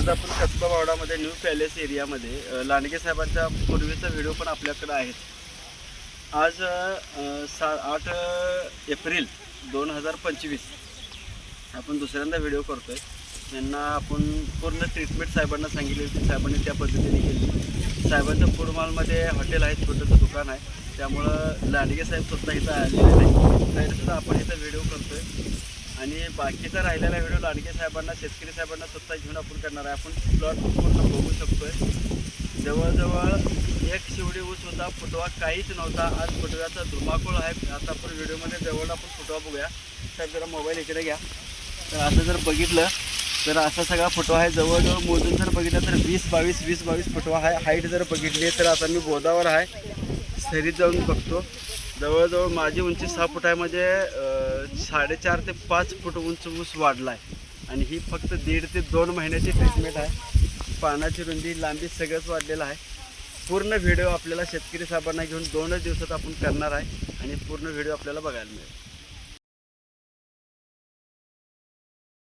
आज आपण Kasba वावडामध्ये new palace एरियामध्ये लांडगे साहेबांचा पूर्वीचा व्हिडिओ पण आपल्याकडे आहेत आज सा आठ एप्रिल दोन हजार पंचवीस आपण दुसऱ्यांदा व्हिडिओ करतो आहे त्यांना आपण पूर्ण ट्रीटमेंट साहेबांना सांगितली होती. साहेबांनी त्या पद्धतीने केली. साहेबांच्या फूड मॉलमध्ये हॉटेल आहे छोटंसं दुकान आहे. त्यामुळं लांडगे साहेब स्वतः इथं आलेले नाही तरीसुद्धा आपण इथं व्हिडिओ करतोय आणि बाकीचा राहिलेला व्हिडिओ लाडके साहेबांना शेतकरी साहेबांना स्वतः घेऊन आपण करणार आहे. आपण प्लॉट पूर्ण बघू शकतोय. जवळजवळ एक शिवडी ऊस होता फुटवा काहीच नव्हता. आज फुटव्याचा धुमाकूळ आहे. आता आपण व्हिडिओमध्ये जवळ आपण फुटवा बघूया. साहेब जरा मोबाईल इकडे घ्या. तर असं जर बघितलं तर असा सगळा फुटवा आहे. जवळजवळ मोजून जर बघितलं तर वीस बावीस वीस बावीस फुटवा आहे. हाईट जर बघितली तर आता मी गोदावर आहे. सरीत जाऊन बघतो. जवळजवळ माझी उंची सहा फुट आहे म्हणजे साडेचार ते पाच फूट उंच ऊस वाढला आहे आणि ही फक्त दीड ते दोन महिन्याची ट्रीटमेंट आहे. पानाची रुंदी लांबी सगळंच वाढलेलं आहे. पूर्ण व्हिडिओ आपल्याला शेतकरी साहेबांना घेऊन दोनच दिवसात आपण करणार आहे. आणि पूर्ण व्हिडिओ आपल्याला बघायला मिळेल.